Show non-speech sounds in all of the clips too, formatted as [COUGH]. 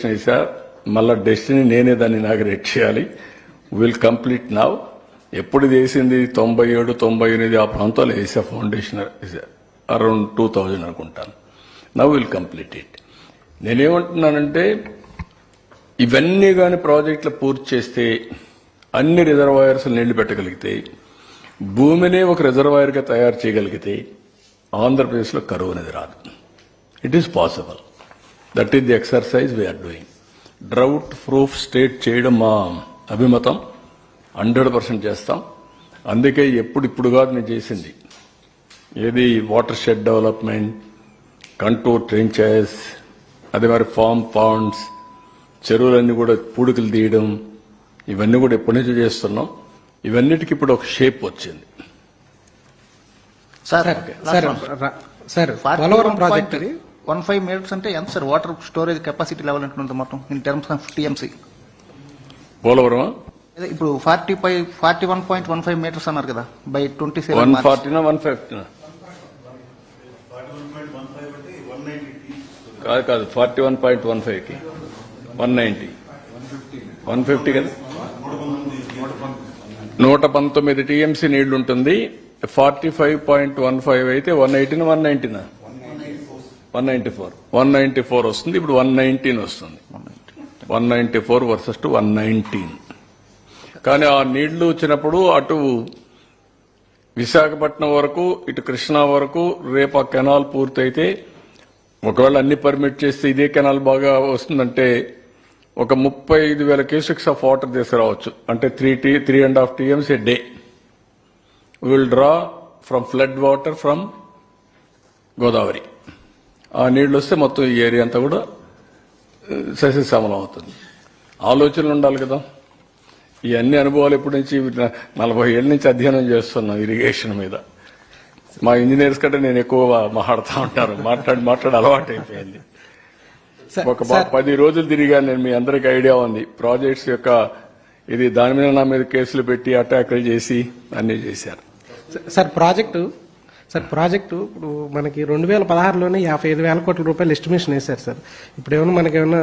Sir మళ్ళా destiny నేనే దాన్ని ఇనాగరేట్ చేయాలి. విల్ కంప్లీట్ నవ్ ఎప్పుడు చేసింది? తొంభై ఏడు తొంభై ఎనిమిది ఆ ప్రాంతాలు వేసా ఫౌండేషన్ అరౌండ్ టూ థౌజండ్ అనుకుంటాను. నవ్ విల్ కంప్లీట్ ఇట్ నేనేమంటున్నానంటే ఇవన్నీ కానీ ప్రాజెక్టులు పూర్తి చేస్తే అన్ని రిజర్వాయర్స్ నీళ్ళు పెట్టగలిగితే భూమినే ఒక రిజర్వాయర్గా తయారు చేయగలిగితే ఆంధ్రప్రదేశ్లో కరువు అనేది రాదు. It is possible that is the exercise we are doing drought proof state చేయడం మా అభిమతం. హండ్రెడ్ పర్సెంట్ చేస్తాం. అందుకే ఎప్పుడు ఇప్పుడు కాదు నేను చేసింది. ఏది watershed development contour trenches అదే మరి ఫామ్ పాండ్స్ చెరువులన్నీ కూడా పూడికలు తీయడం ఇవన్నీ కూడా ఎప్పటి నుంచో చేస్తున్నాం. ఇవన్నిటికి ఇప్పుడు ఒక షేప్ వచ్చింది. Sir sir sir Polavaram project one five metres అంటే ఎంత sir? Water storage capacity level ఉంటుంది మొత్తం? In terms of TMC Polavaram ఇప్పుడు forty five forty one point one five metres అన్నారు కదా బై ట్వంటీ వన్ సెవెన్ ఫార్టీనా one ఫిఫ్టీనా కాదు కాదు ఫార్టీ వన్ పాయింట్ వన్ ఫైవ్కి వన్ నైంటీ వన్ ఫిఫ్టీ కదా? నూట పంతొమ్మిది టీఎంసీ నీళ్ళు ఉంటుంది forty five point one five అయితే వన్ ఎయిటీనా one నైన్టీనా one ninety four. One ninety four వస్తుంది ఇప్పుడు వన్ నైన్టీన్ వస్తుంది. One ninety four versus to one nineteen. కానీ ఆ నీళ్ళు వచ్చినప్పుడు అటు విశాఖపట్నం వరకు ఇటు కృష్ణా వరకు రేపు ఆ కెనాల్ పూర్తయితే ఒకవేళ అన్ని పర్మిట్ చేస్తే ఇదే కెనాల్ బాగా వస్తుందంటే ఒక ముప్పై ఐదు వేల క్యూసెక్స్ ఆఫ్ వాటర్ తీసుకురావచ్చు. అంటే three T three and half TMC a day will draw from flood water from Godavari ఆ నీళ్ళు వస్తే మొత్తం ఈ ఏరియా అంతా కూడా సస్యశ్యామలం అవుతుంది. ఆలోచనలు ఉండాలి కదా. ఈ అన్ని అనుభవాలు ఎప్పటి నుంచి నలభై ఏళ్ళ నుంచి అధ్యయనం చేస్తున్నాం ఇరిగేషన్ మీద. మా ఇంజనీర్స్ కంటే నేను ఎక్కువ మాట్లాడుతూ ఉంటాను. మాట్లాడి మాట్లాడి అలవాటు అయిపోయింది సార్, ఒక పది రోజులు తిరిగాను నేను మీ అందరికి ఐడియా ఉంది. ప్రాజెక్ట్స్ యొక్క ఇది దాని మీద నా మీద కేసులు పెట్టి అటాకులు చేసి అన్ని చేశారు. సార్ ప్రాజెక్టు సార్ ప్రాజెక్టు ఇప్పుడు మనకి రెండు వేల పదహారులోనే యాభై ఐదు వేల కోట్ల రూపాయలు ఎస్టిమేషన్ వేశారు సార్. ఇప్పుడు ఏమన్నా మనకి ఏమన్నా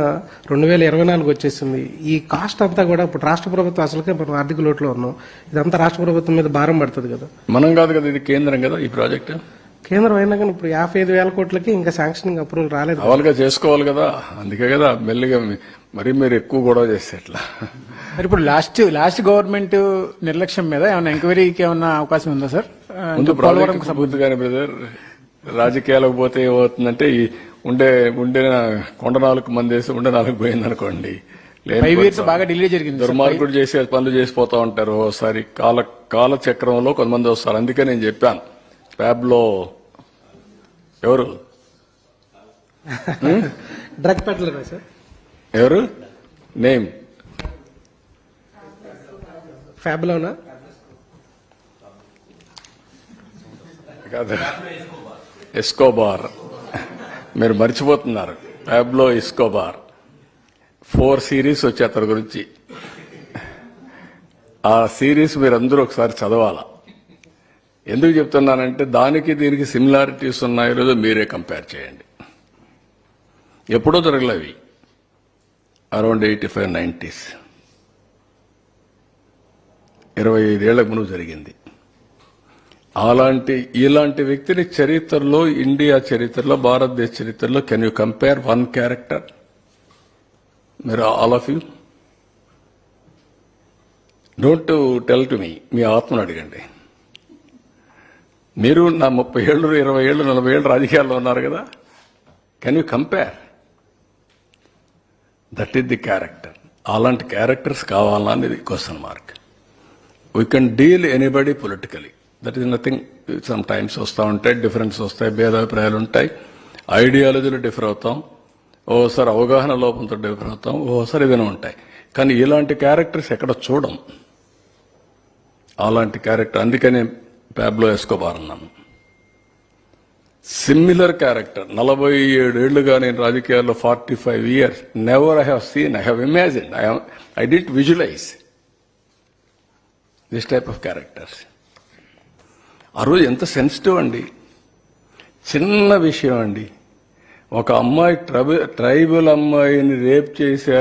రెండు వేల ఇరవై నాలుగు వచ్చేసింది. ఈ కాస్ట్ అంతా కూడా ఇప్పుడు రాష్ట్ర ప్రభుత్వం అసలుకే మనం ఆర్థిక లోటులో ఉన్నాం. ఇదంతా రాష్ట్ర ప్రభుత్వం మీద భారం పడుతుంది కదా. మనం కాదు కదా ఇది కేంద్రం కదా ఈ ప్రాజెక్ట్? కేంద్రం అయినా కానీ ఇప్పుడు యాభై ఐదు వేల కోట్లకి ఇంకా శాంక్షనింగ్ అప్రూవల్ రాలేదు. అవల్గా చేసుకోవాలి కదా. అందుకే కదా మెల్లిగా మరి మీరు ఎక్కువ గొడవ చేస్తే ఎట్లా? మరి ఇప్పుడు లాస్ట్ లాస్ట్ గవర్నమెంట్ నిర్లక్ష్యం మీద ఏమైనా ఎంక్వైరీకి ఏమైనా అవకాశం ఉందా సార్? ముందు బ్రదర్ రాజకీయాలకు పోతే ఏమవుతుందంటే ఈ ఉండే ఉండే కొండ నాలుగు మంది వేసి ఉండే నాలుగు పోయింది అనుకోండి. బాగా డిలే జరిగింది. దుర్మార్గుడు చేసే పనులు చేసిపోతా ఉంటారు ఒకసారి కాల కాల చక్రంలో కొంతమంది వస్తారు. అందుకే నేను చెప్పాను. ప్యాబ్లో ఎవరు [LAUGHS] డ్రగ్ పెట్టలేదా సార్. ఎవరు? నేమ్ ఫ్యాబ్లోనా కాదు. ఎస్కోబార్. మీరు మర్చిపోతున్నారు. Pablo Escobar. ఫోర్ సిరీస్ వచ్చే అతని గురించి. ఆ సిరీస్ మీరు అందరూ ఒకసారి చదవాల? ఎందుకు చెప్తున్నానంటే దానికి దీనికి సిమిలారిటీస్ ఉన్నాయో లేదో మీరే కంపేర్ చేయండి. ఎప్పుడో జరగలేవి అరౌండ్ ఎయిటీ ఫైవ్ నైంటీస్ ఇరవై ఐదేళ్ళకు ముందు జరిగింది. అలాంటి ఇలాంటి వ్యక్తిని చరిత్రలో ఇండియా చరిత్రలో భారతదేశ చరిత్రలో can you compare one character మీరు all of you don't tell to me మీ ఆత్మను అడగండి. మీరు నా ముప్పై ఏళ్ళు ఇరవై ఏళ్ళు నలభై ఏళ్ళు రాజకీయాల్లో ఉన్నారు కదా? Can you compare that is the character అలాంటి క్యారెక్టర్స్ కావాలా అనేది question mark we can deal anybody politically that is nothing sometimes వస్తూ ఉంటాయి డిఫరెన్స్ వస్తాయి భేదాభిప్రాయాలు ఉంటాయి. ఐడియాలజీలు డిఫర్ అవుతాం. ఓసారి అవగాహన లోపంతో డిఫర్ అవుతాం. ఓసారి ఏదైనా ఉంటాయి. కానీ ఇలాంటి క్యారెక్టర్స్ ఎక్కడ చూడం. అలాంటి క్యారెక్టర్ అందుకనే ప్యాబ్లో ఎస్కోబార్ అన్నాను. సిమిలర్ క్యారెక్టర్ నలభై ఏడేళ్ళుగా నేను రాజకీయాల్లో forty five years never I have seen I have imagine I I didn't visualise this type of characters ఆ రోజు ఎంత సెన్సిటివ్ అండి. చిన్న విషయం అండి. ఒక అమ్మాయి ట్రబ- ట్రైబల్ అమ్మాయిని రేప్ చేశారు